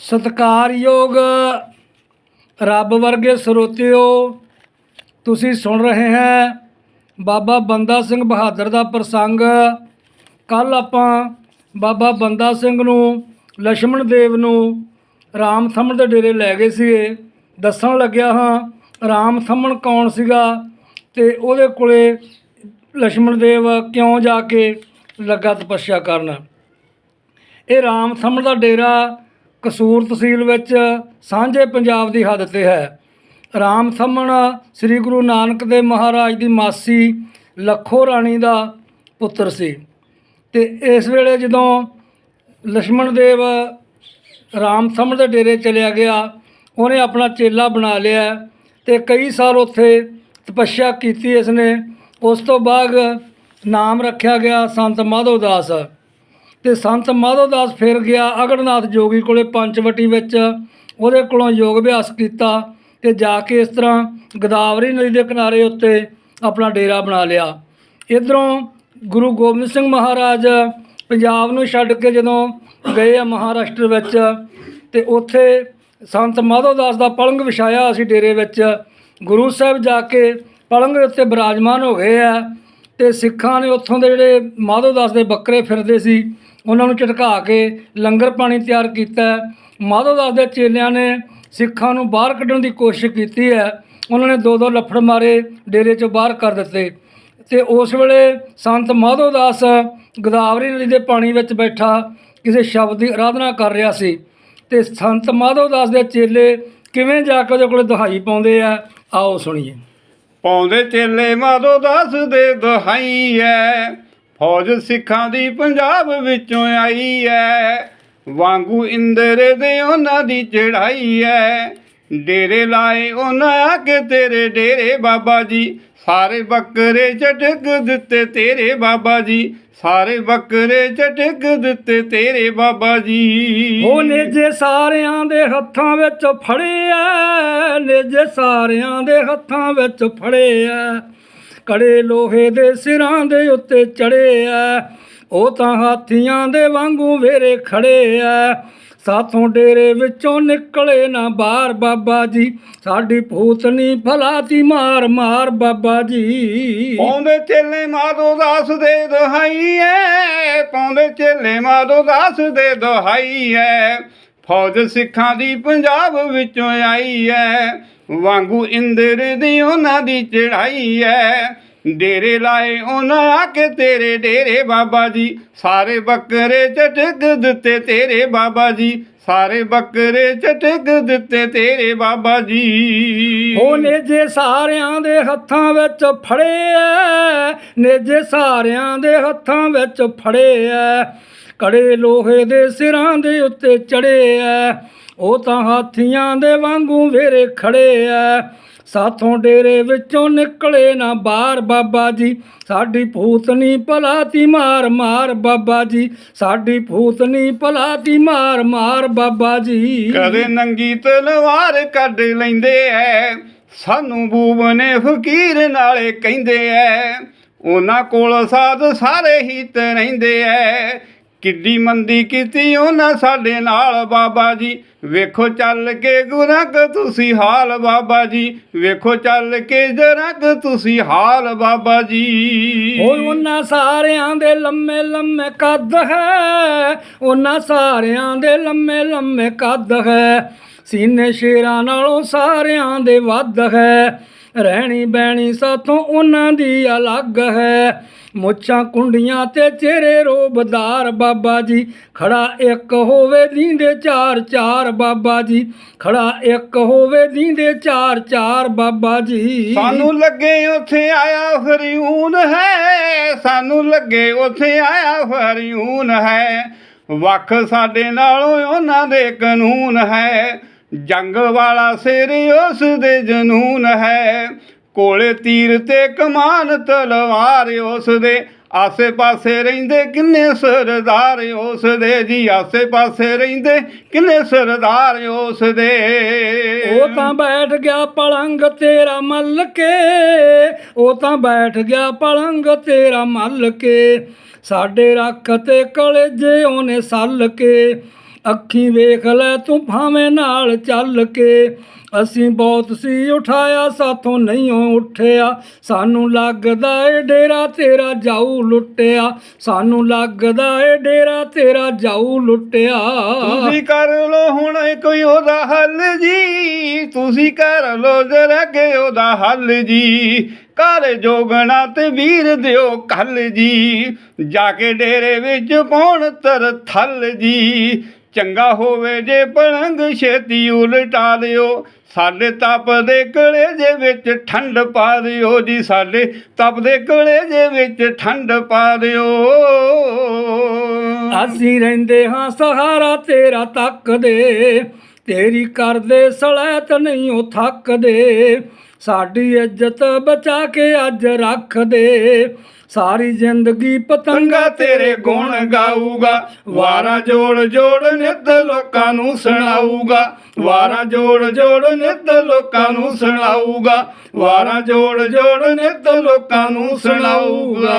ਸਤਿਕਾਰਯੋਗ ਰੱਬ ਵਰਗੇ ਸਰੋਤਿਓ, ਤੁਸੀਂ ਸੁਣ ਰਹੇ ਹੈ ਬਾਬਾ ਬੰਦਾ ਸਿੰਘ ਬਹਾਦਰ ਦਾ ਪ੍ਰਸੰਗ। ਕੱਲ ਆਪਾਂ ਬਾਬਾ ਬੰਦਾ ਸਿੰਘ ਨੂੰ ਲక్ష్మణ ਦੇਵ ਨੂੰ ਰਾਮ ਥੰਮਣ ਦੇ ਡੇਰੇ ਲੈ ਗਏ ਸੀਗੇ। ਦੱਸਣ ਲੱਗਿਆ ਹਾਂ, ਰਾਮ ਥੰਮਣ ਕੌਣ ਸੀਗਾ ਤੇ ਉਹਦੇ ਕੋਲੇ ਲక్ష్మణ ਦੇਵ ਕਿਉਂ ਜਾ ਕੇ ਲੱਗਾ ਤਪੱਸਿਆ ਕਰਨ। ਇਹ ਰਾਮ ਥੰਮਣ ਦਾ ਡੇਰਾ ਕਸੂਰ ਤਹਿਸੀਲ ਵਿੱਚ ਸਾਂਝੇ ਪੰਜਾਬ ਦੀ ਹੱਦ ਤੇ ਹੈ। ਰਾਮ ਥੰਮਣ ਸ੍ਰੀ ਗੁਰੂ ਨਾਨਕ ਦੇਵ ਮਹਾਰਾਜ ਦੀ ਮਾਸੀ ਲੱਖੋ ਰਾਣੀ ਦਾ ਪੁੱਤਰ ਸੀ। ਤੇ ਇਸ ਵੇਲੇ ਜਦੋਂ ਲక్ష్మణ ਦੇਵ ਰਾਮ ਥੰਮਣ ਦੇ ਡੇਰੇ ਚਲਿਆ ਗਿਆ, ਉਹਨੇ ਆਪਣਾ ਚੇਲਾ ਬਣਾ ਲਿਆ ਤੇ ਕਈ ਸਾਲ ਉੱਥੇ ਤਪੱਸਿਆ ਕੀਤੀ ਇਸਨੇ। ਉਸ ਤੋਂ ਬਾਅਦ ਨਾਮ ਰੱਖਿਆ ਗਿਆ ਸੰਤ ਮਾਧਵ ਦਾਸ। ਤੇ ਸੰਤ ਮਾਧੋ ਦਾਸ ਫਿਰ ਗਿਆ, ਅਗੜਨਾਥ ਜੋਗੀ ਕੋਲੇ ਪੰਚਵਟੀ ਵਿੱਚ। ਉਹਦੇ ਕੋਲੋਂ ਯੋਗ ਅਭਿਆਸ ਕੀਤਾ ਤੇ ਜਾ ਕੇ ਇਸ ਤਰ੍ਹਾਂ ਗੋਦਾਵਰੀ ਨਦੀ ਦੇ ਕਿਨਾਰੇ ਉੱਤੇ ਆਪਣਾ ਡੇਰਾ ਬਣਾ ਲਿਆ। ਇਧਰੋਂ ਗੁਰੂ ਗੋਬਿੰਦ ਸਿੰਘ ਮਹਾਰਾਜ ਪੰਜਾਬ ਨੂੰ ਛੱਡ ਕੇ ਜਦੋਂ ਗਏ ਆ ਮਹਾਰਾਸ਼ਟਰ ਵਿੱਚ ਤੇ ਉੱਥੇ ਸੰਤ ਮਾਧੋ ਦਾਸ ਦਾ ਪਲੰਗ ਵਿਛਾਇਆ ਅਸੀਂ ਡੇਰੇ ਵਿੱਚ। ਗੁਰੂ ਸਾਹਿਬ ਜਾ ਕੇ ਪਲੰਗ ਉੱਤੇ ਬਿਰਾਜਮਾਨ ਹੋ ਗਏ ਆ। ਤੇ ਸਿੱਖਾਂ ਨੇ ਉੱਥੋਂ ਦੇ ਜਿਹੜੇ ਮਾਧੋ ਦਾਸ ਦੇ ਬੱਕਰੇ ਫਿਰਦੇ ਸੀ, ਉਹਨਾਂ ਨੂੰ ਝਟਕਾ ਕੇ ਲੰਗਰ ਪਾਣੀ ਤਿਆਰ ਕੀਤਾ। ਹੈ। ਮਾਧੋ ਦਾਸ ਦੇ ਚੇਲਿਆਂ ਨੇ ਸਿੱਖਾਂ ਨੂੰ ਬਾਹਰ ਕੱਢਣ ਦੀ ਕੋਸ਼ਿਸ਼ ਕੀਤੀ ਹੈ। ਉਹਨਾਂ ਨੇ ਦੋ ਦੋ ਲੱਫੜ ਮਾਰੇ, ਡੇਰੇ ਚੋਂ ਬਾਹਰ ਕਰ ਦਿੱਤੇ। ਤੇ ਉਸ ਵੇਲੇ ਸੰਤ ਮਾਧੋ ਦਾਸ ਗੋਦਾਵਰੀ ਨਦੀ ਦੇ ਪਾਣੀ ਵਿੱਚ ਬੈਠਾ, ਕਿਸੇ ਸ਼ਬਦ ਦੀ ਆਰਾਧਨਾ ਕਰ ਰਿਹਾ ਸੀ। ਤੇ ਸੰਤ ਮਾਧੋ ਦਾਸ ਦੇ ਚੇਲੇ ਕਿਵੇਂ ਜਾ ਕੇ ਉਹਦੇ ਕੋਲ ਦੁਹਾਈ ਪਾਉਂਦੇ ਆ, ਆਓ ਸੁਣੀਏ। ਪਾਉਂਦੇ ਚੇਲੇ ਮਾਧੋ ਦਾਸ ਦੇ ਦੁਹਾਈ ਐ ਫੌਜ ਸਿੱਖਾਂ ਦੀ ਪੰਜਾਬ ਵਿੱਚੋਂ ਆਈ ਐ ਵਾਂਗੂ ਇੰਦਰ ਦੇ ਉਹਨਾਂ ਦੀ ਚੜਾਈ ਐ ਡੇਰੇ ਲਾਏ ਉਹਨਾਂ ਆ ਕੇ ਤੇਰੇ ਡੇਰੇ ਬਾਬਾ ਜੀ। ਸਾਰੇ ਬੱਕਰੇ ਝਟਕ ਦਿੱਤੇ ਤੇਰੇ ਬਾਬਾ ਜੀ। ਸਾਰੇ ਬੱਕਰੇ ਝਟਕ ਦਿੱਤੇ ਤੇਰੇ ਬਾਬਾ ਜੀ। ਉਹ ਨੇਜੇ ਸਾਰਿਆਂ ਦੇ ਹੱਥਾਂ ਵਿੱਚ ਫੜੇ ਆ ਨੇਜੇ ਸਾਰਿਆਂ ਦੇ ਹੱਥਾਂ ਵਿੱਚ ਫੜੇ ਆ ਕੜੇ ਲੋਹੇ ਦੇ ਸਿਰਾਂ ਦੇ ਉੱਤੇ ਚੜੇ ਆ ਉਹ ਤਾਂ ਹਾਥੀਆਂ ਦੇ ਵਾਂਗੂ ਵੇਰੇ ਖੜੇ ਆ ਸਾਥੋਂ ਡੇਰੇ ਵਿੱਚੋਂ ਨਿਕਲੇ ਨਾ ਬਾਹਰ ਬਾਬਾ ਜੀ। ਸਾਡੀ ਭੂਤਨੀ ਭਲਾਤੀ ਮਾਰ ਮਾਰ ਬਾਬਾ ਜੀ। ਪਾਉਂਦੇ ਚੇਲੇ ਮਾਧੋ ਦਾਸ ਦੇ ਦੁਹਾਈ ਐ ਪਾਉਂਦੇ ਚੇਲੇ ਮਾਧੋ ਦਾਸ ਦੇ ਦੁਹਾਈ ਐ ਫੌਜ ਸਿੱਖਾਂ ਦੀ ਪੰਜਾਬ ਵਿੱਚੋਂ ਆਈ ਐ ਵਾਂਗੂ ਇੰਦਰ ਦੀ ਉਹਨਾਂ ਦੀ ਚੜਾਈ ਐ ਡੇਰੇ ਲਾਏ ਉਹਨਾਂ ਆ ਕੇ ਤੇਰੇ ਡੇਰੇ ਬਾਬਾ ਜੀ। ਸਾਰੇ ਬੱਕਰੇ ਝਟਕ ਦਿੱਤੇ ਤੇਰੇ ਬਾਬਾ ਜੀ। ਸਾਰੇ ਬੱਕਰੇ ਝਟਕ ਦਿੱਤੇ ਤੇਰੇ ਬਾਬਾ ਜੀ। ਉਹ ਨੇਜੇ ਸਾਰਿਆਂ ਦੇ ਹੱਥਾਂ ਵਿੱਚ ਫੜੇ ਐ ਨੇਜੇ ਸਾਰਿਆਂ ਦੇ ਹੱਥਾਂ ਵਿੱਚ ਫੜੇ ਐ, ਕੜੇ ਲੋਹੇ ਦੇ ਸਿਰਾਂ ਦੇ ਉੱਤੇ ਚੜੇ ਐ, ਉਹ ਤਾਂ ਹਾਥੀਆਂ ਦੇ ਵਾਂਗੂ ਵੇਰੇ ਖੜੇ ਐ ਸਾਥੋਂ ਡੇਰੇ ਵਿੱਚੋਂ ਨਿਕਲੇ ਨਾ ਬਾਹਰ ਬਾਬਾ ਜੀ। ਸਾਡੀ ਭੂਤਨੀ ਭਲਾਤੀ, ਮਾਰ ਮਾਰ ਬਾਬਾ ਜੀ। ਸਾਡੀ ਭੂਤਨੀ ਭਲਾਤੀ, ਮਾਰ ਮਾਰ ਬਾਬਾ ਜੀ। ਕਦੇ ਨੰਗੀ ਤਲਵਾਰ ਕੱਢ ਲੈਂਦੇ ਐ। ਸਾਨੂੰ ਬੂਬਨੇ ਫਕੀਰ ਨਾਲੇ ਕਹਿੰਦੇ ਐ। ਉਹਨਾਂ ਕੋਲ ਸਾਧ ਸਾਰੇ ਹੀ ਤੇ ਰਹਿੰਦੇ ਐ। ਕਿੱਡੀ ਮੰਦੀ ਕੀਤੀ ਉਹਨਾਂ ਸਾਡੇ ਨਾਲ ਬਾਬਾ ਜੀ। ਵੇਖੋ ਚੱਲ ਕੇ ਗੁਰੰਗ ਤੁਸੀਂ ਹਾਲ ਬਾਬਾ ਜੀ। ਵੇਖੋ ਚੱਲ ਕੇ ਜਰੰਗ ਤੁਸੀਂ ਹਾਲ ਬਾਬਾ ਜੀ। ਓਏ ਉਹਨਾਂ ਸਾਰਿਆਂ ਦੇ ਲੰਮੇ ਲੰਮੇ ਕੱਦ ਹੈ। ਉਹਨਾਂ ਸਾਰਿਆਂ ਦੇ ਲੰਮੇ ਲੰਮੇ ਕੱਦ ਹੈ। ਸੀਨੇ ਸ਼ੇਰਾਂ ਨਾਲੋਂ ਸਾਰਿਆਂ ਦੇ ਵੱਧ ਹੈ। ਰਹਿਣੀ ਬਹਿਣੀ ਸਾਥੋਂ ਉਹਨਾਂ ਦੀ ਅਲੱਗ ਹੈ। ਮੁੱਛਾਂ ਕੁੰਡੀਆਂ ਤੇ ਚਿਹਰੇ ਰੋਬਦਾਰ ਬਾਬਾ ਜੀ। ਖੜਾ ਇੱਕ ਹੋਵੇ ਦੀਂਦੇ ਚਾਰ ਚਾਰ ਬਾਬਾ ਜੀ। ਖੜਾ ਇੱਕ ਹੋਵੇ ਦੀਂਦੇ ਚਾਰ ਚਾਰ ਬਾਬਾ ਜੀ। ਸਾਨੂੰ ਲੱਗੇ ਉੱਥੇ ਆਇਆ ਹਰਿਊਨ ਹੈ। ਸਾਨੂੰ ਲੱਗੇ ਉੱਥੇ ਆਇਆ ਹਰਿਊਨ ਹੈ। ਵੱਖ ਸਾਡੇ ਨਾਲੋਂ ਉਹਨਾਂ ਦੇ ਕਾਨੂੰਨ ਹੈ। ਜੰਗ ਵਾਲਾ ਸਿਰ ਉਸ ਦੇ ਜਨੂਨ ਹੈ। ਕੋਲੇ ਤੀਰ ਤੇ ਕਮਾਨ ਤਲਵਾਰ ਉਸ ਦੇ। ਆਸੇ ਪਾਸੇ ਰਹਿੰਦੇ ਕਿੰਨੇ ਸਰਦਾਰ ਉਸ ਦੇ। ਜੀ ਆਸੇ ਪਾਸੇ ਰਹਿੰਦੇ ਕਿੰਨੇ ਸਰਦਾਰ ਉਸ ਦੇ। ਉਹ ਤਾਂ ਬੈਠ ਗਿਆ ਪਲੰਗ ਤੇਰਾ ਮੱਲ ਕੇ। ਉਹ ਤਾਂ ਬੈਠ ਗਿਆ ਪਲੰਗ ਤੇਰਾ ਮੱਲ ਕੇ। ਸਾਡੇ ਰੱਖ ਤੇ ਕਲੇਜੇ ਉਹਨੇ ਸੱਲ ਕੇ। ਅੱਖੀ ਵੇਖ ਲੈ ਤੂੰ ਭਾਵੇਂ ਨਾਲ ਚੱਲ ਕੇ। ਅਸੀਂ ਬਹੁਤ ਸੀ ਉਠਾਇਆ, ਸਾਥੋਂ ਨਹੀਂ ਉੱਠਿਆ। ਸਾਨੂੰ ਲੱਗਦਾ ਏ ਡੇਰਾ ਤੇਰਾ ਜਾਊ ਲੁੱਟਿਆ। ਸਾਨੂੰ ਲੱਗਦਾ ਏ ਡੇਰਾ ਤੇਰਾ ਜਾਊ ਲੁੱਟਿਆ। ਤੁਸੀਂ ਕਰ ਲੋ ਹੁਣ ਕੋਈ ਉਹਦਾ ਹੱਲ ਜੀ। ਤੁਸੀਂ ਕਰ ਲੋ ਜਰਾ ਕਿ ਉਹਦਾ ਹੱਲ ਜੀ। ਕਰ ਜੋਗਣਾ ਤੇ ਵੀਰ ਦਿਓ ਕੱਲ ਜੀ। ਜਾ ਕੇ ਡੇਰੇ ਵਿੱਚ ਪਾਉਣ ਤਰ ਥੱਲ ਜੀ। ਚੰਗਾ ਹੋਵੇ ਜੇ ਪਲੰਗ ਛੇਤੀ ਉਲਟਾ ਦਿਓ। ਸਾਡੇ ਤਪਦੇ ਕਲੇਜੇ ਵਿੱਚ ਠੰਡ ਪਾ ਦਿਓ ਜੀ ਸਾਡੇ ਤਪਦੇ ਕਲੇਜੇ ਵਿੱਚ ਠੰਡ ਪਾ ਦਿਓ। ਅਸੀਂ ਰਹਿੰਦੇ ਹਾਂ ਸਹਾਰਾ ਤੇਰਾ ਤੱਕਦੇ, ਤੇਰੀ ਕਰਦੇ ਸਲੈਤ ਨਹੀਂ ਉਹ ਥੱਕਦੇ। ਸਾਡੀ ਇੱਜ਼ਤ ਬਚਾ ਕੇ ਅੱਜ ਰੱਖ ਦੇ ਸਾਰੀ ਜ਼ਿੰਦਗੀ ਪਤੰਗਾ ਤੇਰੇ ਗੁਣ ਗਾਊਗਾ। ਵਾਰਾ ਜੋੜ ਜੋੜ ਨਿਤ ਲੋਕਾਂ ਨੂੰ ਸੁਣਾਊਗਾ। ਵਾਰਾ ਜੋੜ ਜੋੜ ਨਿਤ ਲੋਕਾਂ ਨੂੰ ਸੁਣਾਊਗਾ। ਵਾਰਾ ਜੋੜ ਜੋੜ ਨਿਤ ਲੋਕਾਂ ਨੂੰ ਸੁਣਾਊਗਾ।